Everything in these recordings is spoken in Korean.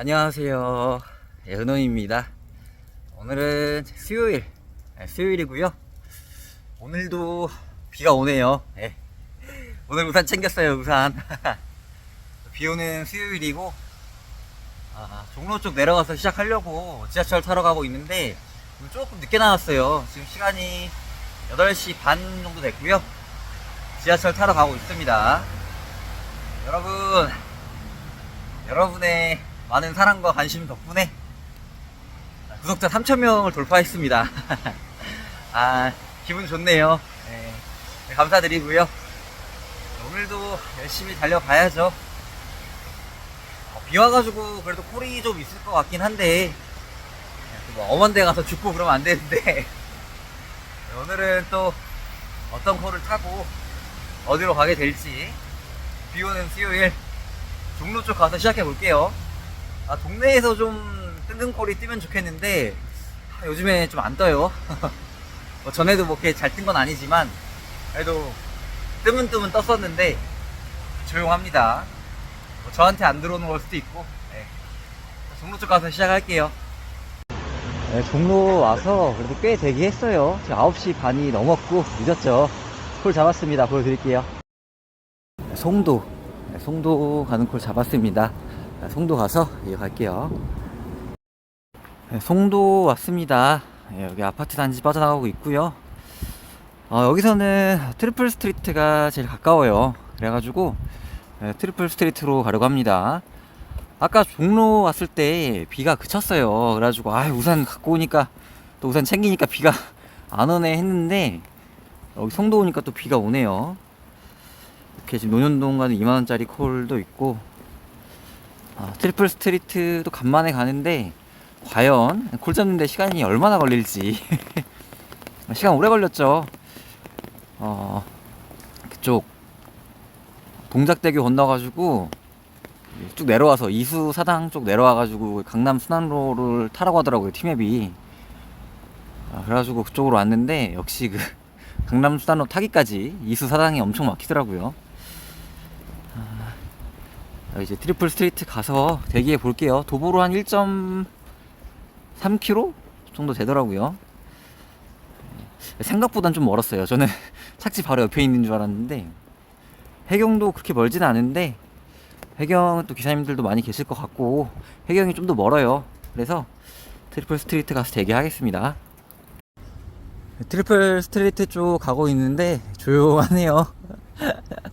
안녕하세요. 예, 은호입니다. 오늘은 수요일, 예, 수요일이고요. 오늘도 비가 오네요. 예. 오늘 우산 챙겼어요, 우산. 비 오는 수요일이고, 아, 종로 쪽 내려가서 시작하려고 지하철 타러 가고 있는데, 조금 늦게 나왔어요. 지금 시간이 8시 반 정도 됐고요. 지하철 타러 가고 있습니다. 여러분, 여러분의 많은 사랑과 관심 덕분에 구독자 3,000명을 돌파했습니다. 아, 기분 좋네요. 네, 네, 감사드리고요. 오늘도 열심히 달려가야죠. 어, 비 와가지고 그래도 콜이 좀 있을 것 같긴 한데, 뭐 엄원대 가서 죽고 그러면 안 되는데, 오늘은 또 어떤 콜을 타고 어디로 가게 될지, 비 오는 수요일, 종로 쪽 가서 시작해 볼게요. 아, 동네에서 좀 뜬금 콜이 뜨면 좋겠는데, 아, 요즘에 좀 안 떠요. 뭐 전에도 뭐 이렇게 잘 뜬 건 아니지만, 그래도 뜨문 뜨문 떴었는데, 조용합니다. 뭐 저한테 안 들어오는 걸 수도 있고, 네. 종로 쪽 가서 시작할게요. 네, 종로 와서 그래도 꽤 대기했어요. 지금 9시 반이 넘었고, 늦었죠. 콜 잡았습니다. 보여드릴게요. 송도, 네, 송도 가는 콜 잡았습니다. 네, 송도 가서 이어갈게요. 네, 송도 왔습니다. 네, 여기 아파트 단지 빠져나가고 있고요. 어, 여기서는 트리플 스트리트가 제일 가까워요. 그래가지고 네, 트리플 스트리트로 가려고 합니다. 아까 종로 왔을 때 비가 그쳤어요. 그래가지고 아 우산 갖고 오니까 또 우산 챙기니까 비가 안 오네 했는데 여기 송도 오니까 또 비가 오네요. 이렇게 지금 논현동 가는 2만원짜리 콜도 있고 아, 트리플 스트리트도 간만에 가는데 과연 콜 잡는데 시간이 얼마나 걸릴지. 시간 오래 걸렸죠. 어 그쪽 동작대교 건너가지고 쭉 내려와서 이수 사당 쪽 내려와가지고 강남 순환로를 타라고 하더라고요 티맵이. 아, 그래가지고 그쪽으로 왔는데 역시 그 강남 수단로 타기까지 이수 사당이 엄청 막히더라고요. 아, 이제 트리플 스트리트 가서 대기해 볼게요. 도보로 한 1.3km 정도 되더라고요. 생각보단 좀 멀었어요. 저는 착지 바로 옆에 있는 줄 알았는데 해경도 그렇게 멀진 않은데 해경은 또 기사님들도 많이 계실 것 같고 해경이 좀 더 멀어요. 그래서 트리플 스트리트 가서 대기하겠습니다. 트리플 스트리트 쪽 가고 있는데 조용하네요.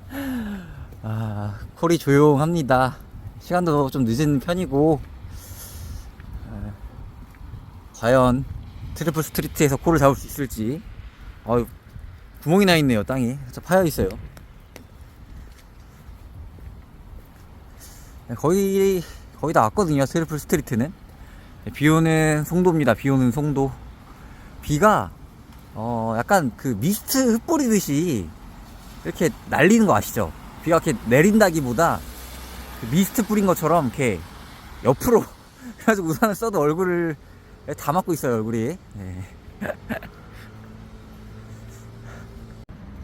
아, 콜이 조용합니다. 시간도 좀 늦은 편이고 아, 과연 트리플 스트리트에서 콜을 잡을 수 있을지. 아유 구멍이 나 있네요 땅이. 진짜 파여 있어요. 네, 거의 거의 다 왔거든요 트리플 스트리트는. 비 오는 송도입니다 비 오는 송도. 비가 어 약간 그 미스트 흩뿌리듯이 이렇게 날리는 거 아시죠 비가 이렇게 내린다기보다 그 미스트 뿌린 것처럼 이렇게 옆으로. 그래가지고 우산을 써도 얼굴을 다 막고 있어요 얼굴이. 네.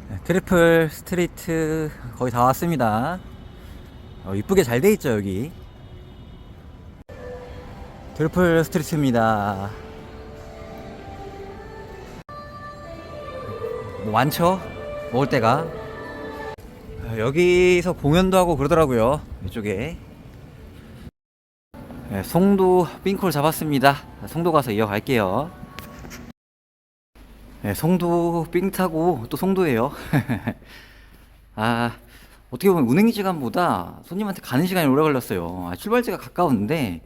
네, 트리플 스트리트 거의 다 왔습니다. 어, 이쁘게 잘돼 있죠 여기. 트리플 스트리트입니다. 뭐 많죠? 먹을 때가? 아, 여기서 공연도 하고 그러더라고요 이쪽에 네, 송도 삥콜 잡았습니다 송도 가서 이어갈게요 네, 송도 삥 타고 또 송도예요 아 어떻게 보면 운행 시간보다 손님한테 가는 시간이 오래 걸렸어요. 아, 출발지가 가까운데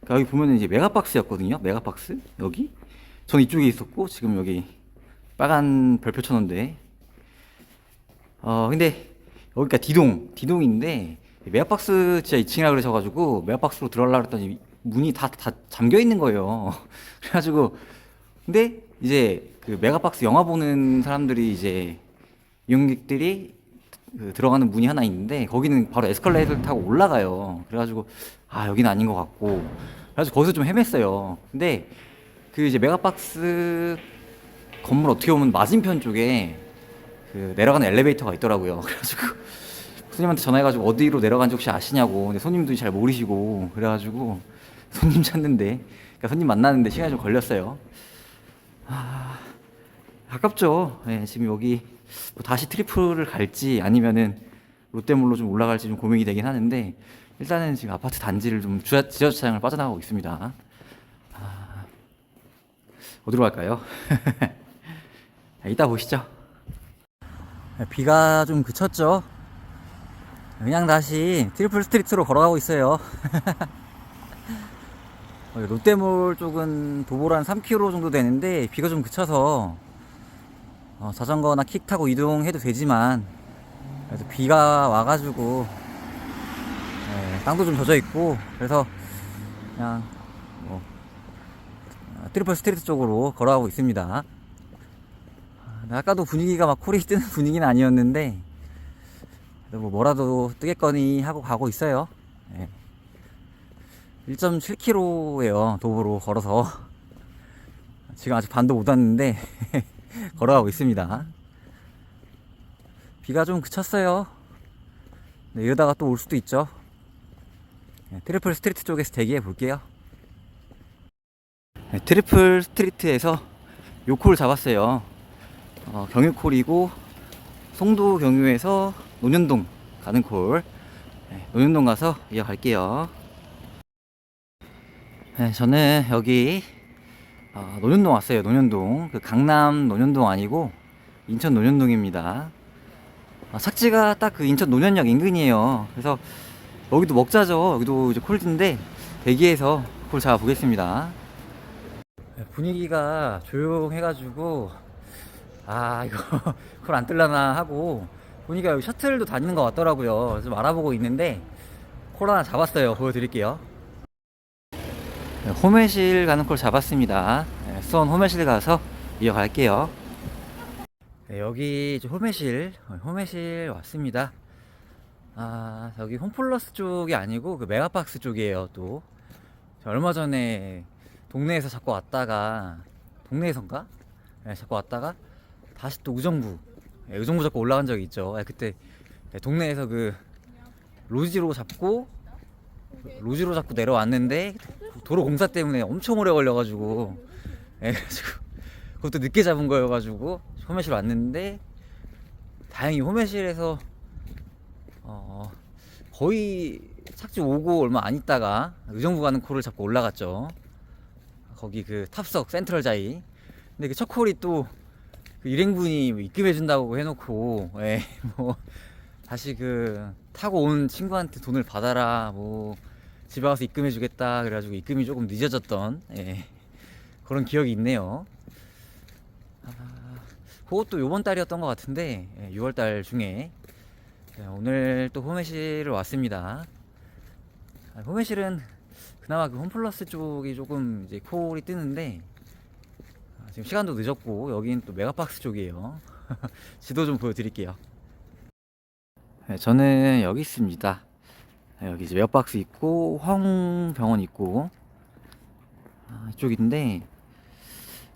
그러니까 여기 보면은 이제 메가박스였거든요. 메가박스 여기. 전 이쪽에 있었고 지금 여기 빨간 별표 쳤는데 어 근데 여기가 디동 디동인데 메가박스 진짜 2층이라 그러셔가지고 메가박스로 들어가려고 했더니 문이 다 다 잠겨 있는 거예요. 그래가지고 근데 이제 그 메가박스 영화 보는 사람들이 이제 이용객들이 그 들어가는 문이 하나 있는데 거기는 바로 에스컬레이터를 타고 올라가요. 그래가지고 아 여기는 아닌 것 같고 그래서 거기서 좀 헤맸어요. 근데 그 이제 메가박스 건물 어떻게 보면 맞은편 쪽에 그 내려가는 엘리베이터가 있더라고요. 그래가지고 손님한테 전화해가지고 어디로 내려간지 혹시 아시냐고. 근데 손님도 잘 모르시고 그래가지고 손님 찾는데 그러니까 손님 만나는데 시간이 좀 걸렸어요. 아, 가깝죠. 예, 지금 여기 뭐 다시 트리플을 갈지 아니면은 롯데몰로 좀 올라갈지 좀 고민이 되긴 하는데 일단은 지금 아파트 단지를 좀 주차- 지하주차장을 빠져나가고 있습니다. 아, 어디로 갈까요? 이따 보시죠. 비가 좀 그쳤죠. 그냥 다시 트리플 스트리트로 걸어가고 있어요. 어, 롯데몰 쪽은 도보로 한 3km 정도 되는데 비가 좀 그쳐서 어, 자전거나 킥 타고 이동해도 되지만 그래도 비가 와가지고 예, 땅도 좀 젖어 있고 그래서 그냥 뭐 어, 트리플 스트리트 쪽으로 걸어가고 있습니다. 아, 아까도 분위기가 막 콜이 뜨는 분위기는 아니었는데 뭐 뭐라도 뜨겠거니 하고 가고 있어요. 예. 1.7km예요 도보로 걸어서 지금 아직 반도 못 왔는데 걸어가고 있습니다. 비가 좀 그쳤어요. 네, 이러다가 또 올 수도 있죠. 네, 트리플 스트리트 쪽에서 대기해 볼게요. 네, 트리플 스트리트에서 요콜 잡았어요. 어, 경유콜이고 송도 경유에서 논현동 가는 콜. 네, 논현동 가서 이어갈게요. 네, 저는 여기 어, 논현동 왔어요. 논현동. 그 강남 논현동 아니고 인천 논현동입니다. 아, 착지가 딱 그 인천 논현역 인근이에요. 그래서 여기도 먹자죠. 여기도 이제 콜드인데 대기해서 콜 잡아 보겠습니다. 네, 분위기가 조용해가지고 아 이거 콜안 뜰라나 하고 보니까 여기 셔틀도 다니는 것 같더라고요. 좀 알아보고 있는데 콜 하나 잡았어요. 보여드릴게요. 네, 홈외실 가는 콜 잡았습니다. 네, 수원 홈외실 가서 이어갈게요. 네, 여기 이제 홈외실, 어, 왔습니다. 아, 여기 홈플러스 쪽이 아니고 그 메가박스 쪽이에요, 또. 저 얼마 전에 동네에서 자꾸 왔다가, 동네에선가? 네, 자꾸 왔다가 다시 또 의정부, 네, 의정부 잡고 올라간 적이 있죠. 네, 그때 네, 동네에서 그 로지로 잡고 로지로 잡고 내려왔는데 도로 공사 때문에 엄청 오래 걸려가지고 예, 그래가지고 그것도 늦게 잡은 거여가지고 홈외실 왔는데 다행히 홈외실에서 어, 거의 착지 오고 얼마 안 있다가 의정부 가는 콜을 잡고 올라갔죠. 거기 그 탑석 센트럴 자이. 근데 그 첫 콜이 또 그 일행분이 뭐 입금해 준다고 해놓고 예, 뭐 다시 그 타고 온 친구한테 돈을 받아라 뭐 집에 와서 입금해 주겠다 그래가지고 입금이 조금 늦어졌던 예, 그런 기억이 있네요. 아, 그것도 요번 달이었던 것 같은데 예, 6월 달 중에 예, 오늘 또 홈외실을 왔습니다. 아, 홈외실은 그나마 그 홈플러스 쪽이 조금 이제 콜이 뜨는데 아, 지금 시간도 늦었고 여긴 또 메가박스 쪽이에요. 지도 좀 보여드릴게요. 네, 저는 여기 있습니다. 네, 여기 이제 메가박스 있고 화홍병원 있고 아, 이쪽인데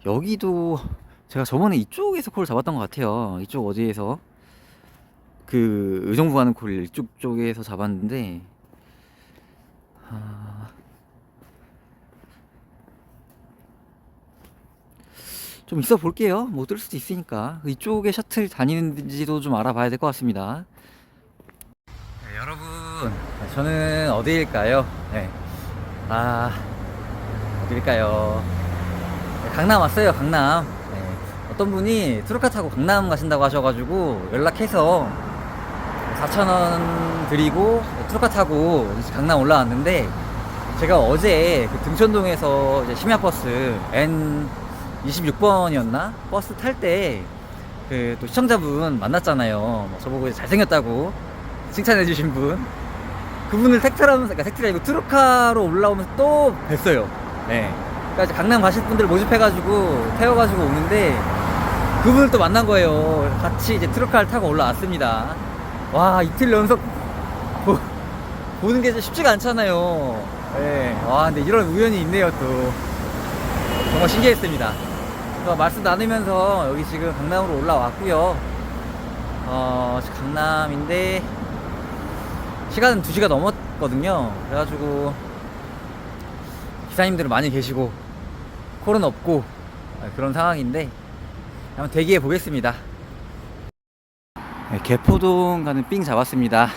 여기도 제가 저번에 이쪽에서 콜을 잡았던 것 같아요. 이쪽 어디에서? 그 의정부 가는 콜을 이쪽 쪽에서 잡았는데 아... 좀 있어 볼게요. 못들 수도 있으니까. 이쪽에 셔틀 다니는지도 좀 알아봐야 될 것 같습니다. 네, 여러분, 저는 어디일까요? 네. 아, 어디일까요? 네, 강남 왔어요, 강남. 네. 어떤 분이 트로카 타고 강남 가신다고 하셔가지고 연락해서 4,000원 드리고 트로카 타고 강남 올라왔는데 제가 어제 그 등촌동에서 심야버스 N 26번이었나? 버스 탈 때 그 또 시청자분 만났잖아요. 뭐 저보고 잘생겼다고 칭찬해주신 분. 그분을 택트라면서, 그러니까 택트가 아니고 트루카로 올라오면서 또 뵀어요. 네. 그러니까 강남 가실 분들 모집해가지고 태워가지고 오는데 그분을 또 만난 거예요. 같이 이제 트루카를 타고 올라왔습니다. 와, 이틀 연속 보, 보는 게 쉽지가 않잖아요. 네. 와, 근데 이런 우연이 있네요, 또. 정말 신기했습니다. 또 말씀 나누면서 여기 지금 강남으로 올라왔고요. 어, 강남인데 시간은 2시가 넘었거든요. 그래가지고 기사님들은 많이 계시고 콜은 없고 아, 그런 상황인데 한번 대기해 보겠습니다. 네, 개포동 가는 삥 잡았습니다.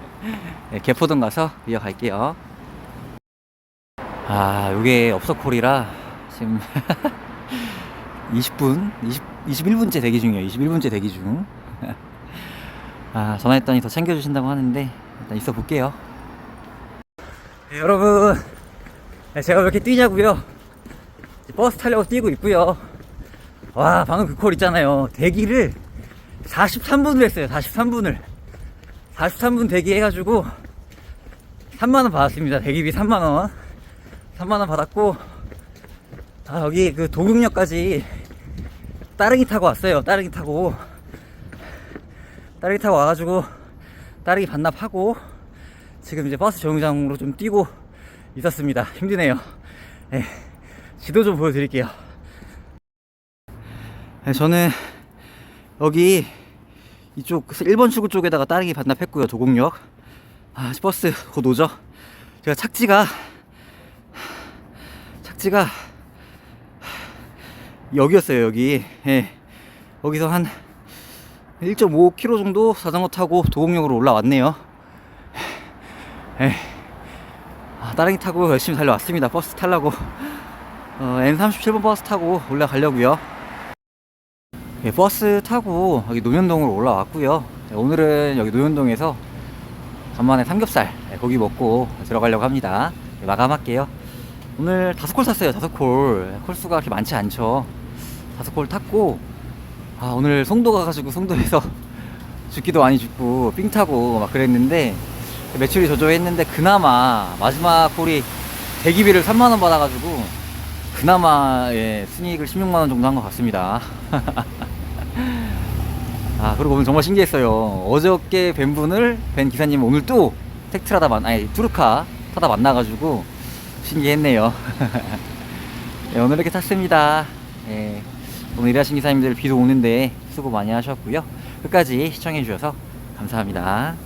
네, 개포동 가서 이어갈게요. 아, 요게 업서콜이라 지금 20분, 20, 21분째 대기 중이에요. 21분째 대기 중. 아, 전화했더니 더 챙겨주신다고 하는데 일단 있어 볼게요. 네, 여러분, 네, 제가 왜 이렇게 뛰냐고요? 버스 타려고 뛰고 있고요. 와, 방금 그 콜 있잖아요. 대기를 43분을 했어요. 43분을. 43분 대기 해가지고 3만원 받았습니다. 대기비 3만원. 3만원 받았고, 아, 여기 그 도곡역까지 따릉이 타고 왔어요. 따릉이 타고. 따릉이 타고 와가지고 따릉이 반납하고 지금 이제 버스 정류장으로 좀 뛰고 있었습니다. 힘드네요. 네, 지도 좀 보여드릴게요. 네, 저는 여기 이쪽 1번 출구 쪽에다가 따릉이 반납했고요. 도곡역. 아, 버스 곧 오죠. 제가 착지가 착지가 여기였어요. 여기. 예. 여기서 한 1.5km 정도 자전거 타고 도곡역으로 올라왔네요. 예. 아, 따릉이 타고 열심히 달려왔습니다. 버스 타려고. 어, N37번 버스 타고 올라가려고요. 예, 버스 타고 여기 노현동으로 올라왔고요. 예, 오늘은 여기 노현동에서 간만에 삼겹살 예, 고기 먹고 들어가려고 합니다. 예, 마감할게요. 오늘 다섯 콜 탔어요. 다섯 콜. 콜수가 그렇게 많지 않죠. 다섯 콜 탔고 아, 오늘 송도 가가지고 송도에서 죽기도 많이 죽고 삥 타고 막 그랬는데 매출이 저조했는데 그나마 마지막 콜이 대기비를 3만 원 받아가지고 그나마 예, 순이익을 16만 원 정도 한 것 같습니다. 아 그리고 오늘 정말 신기했어요. 어저께 뵌 분을 뵌 기사님 오늘 또 택트라다 만 아니 투르카 타다 만나가지고 신기했네요. 예, 오늘 이렇게 탔습니다. 예, 오늘 일하신 기사님들 비도 오는데 수고 많이 하셨고요. 끝까지 시청해 주셔서 감사합니다.